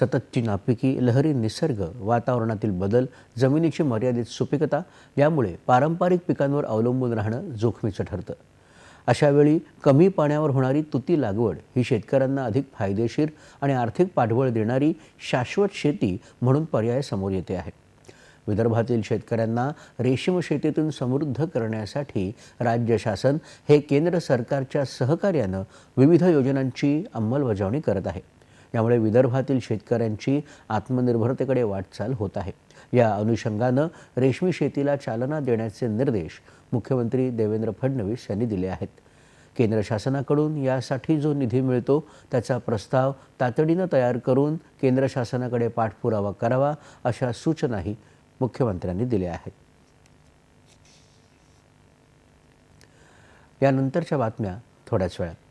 सततची नापिकी लहरी निसर्ग वातावरणातील बदल जमिनीची मर्यादित सुपिकता यामुळे पारंपरिक पिकांवर अवलंबून राहणं जोखमीचं ठरतं. अशावेळी कमी पाण्यावर होणारी तुती लागवड ही शेतकऱ्यांना अधिक फायदेशीर आणि आर्थिक पाठबळ देणारी शाश्वत शेती म्हणून पर्याय समोर येते आहे. विदर्भातील शेतकऱ्यांना रेशीम शेतीतून समृद्ध करण्यासाठी राज्य शासन हे केंद्र सरकारच्या सहकार्यानं विविध योजनांची अंमलबजावणी करत आहे. यामुळे विदर्भातील शेतकऱ्यांची आत्मनिर्भरतेकडे वाटचाल होत आहे. या अनुषंगानं रेशमी शेतीला चालना देण्याचे निर्देश मुख्यमंत्री देवेंद्र फडणवीस यांनी दिले आहेत. केंद्र शासनाकडून यासाठी जो निधी मिळतो त्याचा प्रस्ताव तातडीनं तयार करून केंद्र शासनाकडे पाठपुरावा करावा अशा सूचनाही मुख्यमंत्र्यांनी दिल्या आहेत. यानंतरच्या बातम्या थोड्याच वेळात.